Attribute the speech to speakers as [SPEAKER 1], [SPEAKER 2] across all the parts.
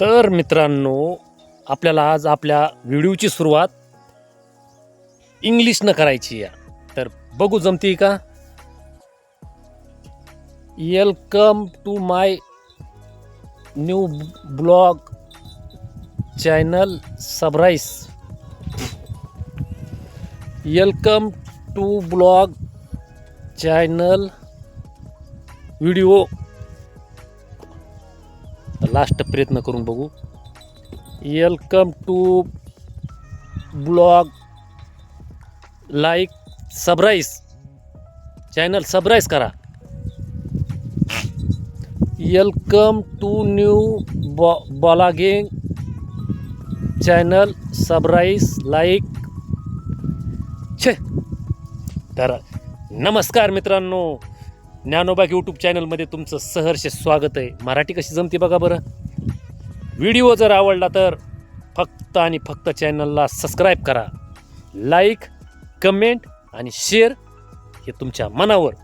[SPEAKER 1] तर मित्रांनो आपल्याला आज आपल्या व्हिडिओची सुरुवात इंग्लिशनं करायची आहे. तर बघू जमती का? Welcome to my new blog channel subscribe welcome to blog channel video last प्रयत्न करून बघू. Welcome to blog like subscribe channel subscribe करा. वेलकम टू न्यू बॉ बॉलागिंग चॅनल सबराईस लाईक छे तर नमस्कार मित्रांनो ज्ञानोबाग यूट्यूब चॅनलमध्ये तुमचं सहर्ष स्वागत आहे. मराठी कशी जमते बघा बरं. व्हिडिओ जर आवडला तर फक्त आणि फक्त चॅनलला सबस्क्राईब करा. लाईक कमेंट आणि शेअर हे तुमच्या मनावर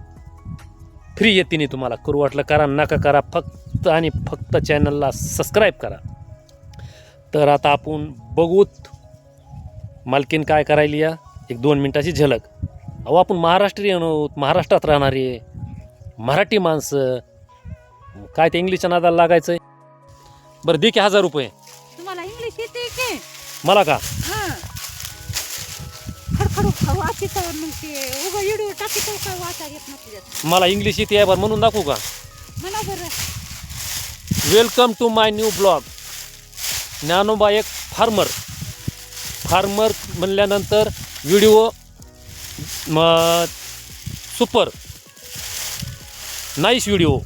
[SPEAKER 1] फ्री येतीने तुम्हाला करू वाटलं करा नका करा फक्त आणि फक्त चॅनलला सबस्क्राईब करा. तर आता आपण बघूत मालकीन काय करायली या? एक दोन मिनटाची झलक. अहो आपण महाराष्ट्रीयन आहोत महाराष्ट्रात राहणारे. मराठी माणसं. काय ते इंग्लिशच्या नादाला लागायचं आहे बरं दे की हजार रुपये.
[SPEAKER 2] तुम्हाला इंग्लिश येते की?
[SPEAKER 1] मला का?
[SPEAKER 2] हा. खडखडू खाऊ वाचित मग ते उभं व्हिडिओ टाकीत काय वाचा येत नाही तुझ्यात
[SPEAKER 1] मला इंग्लिश येते आहे बरं म्हणून दाखवू का?
[SPEAKER 2] मला बरं.
[SPEAKER 1] Welcome to my new blog Dnyanoba एक फार्मर. फार्मर म्हणल्यानंतर video super. Nice video.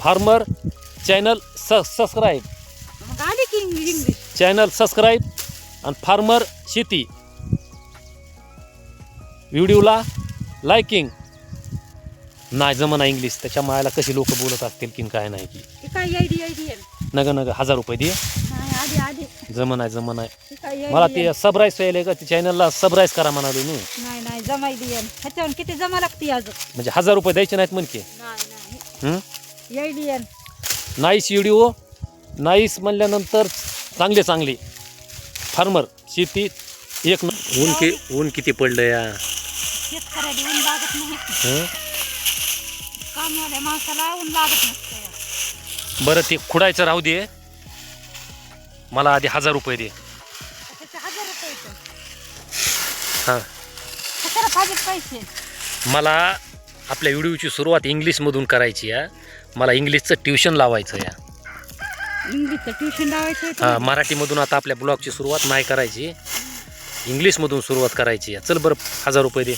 [SPEAKER 1] Farmer channel स सबस्क्राईब
[SPEAKER 2] मग आली की इंग्लिश इंग्लिश
[SPEAKER 1] चॅनल सबस्क्राईब आणि फार्मर शेती. व्हिडिओला लायकिंग नाही जमना इंग्लिश त्याच्या मायाला कशी लोक बोलत असतील की काय नाही की
[SPEAKER 2] ती काय आयडी आयडी
[SPEAKER 1] नग नग हजार रुपये दे.
[SPEAKER 2] आधी.
[SPEAKER 1] जमन आहे जमन आहे
[SPEAKER 2] ती काय
[SPEAKER 1] मला ते सबराईज व्हायला का? ते चॅनलला सबराईज करा म्हणाले मी.
[SPEAKER 2] नाही नाही जमाई दियन ह्याच्यावर किती जमा लागते अजून?
[SPEAKER 1] म्हणजे हजार रुपये द्यायचे नाहीत म्हणके
[SPEAKER 2] नाही नाही.
[SPEAKER 1] हं?
[SPEAKER 2] आयडी
[SPEAKER 1] नाईस व्हिडिओ नाईस म्हणल्यानंतर चांगले चांगले. फार्मर शेती एक न ऊन कि ऊन किती पडलं या?
[SPEAKER 2] शेतकऱ्याला ऊन लागत नाही.
[SPEAKER 1] हं?
[SPEAKER 2] कामवाल्या माणसाला ऊन लागत नसतं
[SPEAKER 1] बरं ते खुडायचं राहू दे. मला आधी हजार रुपये दे.
[SPEAKER 2] हजार रुपये.
[SPEAKER 1] हां.
[SPEAKER 2] कशाला पाहिजे पैसे.
[SPEAKER 1] मला आपल्या व्हिडिओची सुरुवात इंग्लिशमधून करायची आहे. मला इंग्लिशचं ट्युशन लावायचं या
[SPEAKER 2] इंग्लिशचं ट्युशन लावायचं आहे
[SPEAKER 1] हा
[SPEAKER 2] का?
[SPEAKER 1] मराठीमधून आता आपल्या ब्लॉगची सुरुवात नाही करायची. इंग्लिशमधून सुरुवात करायची आहे. चल बरं हजार रुपये दे.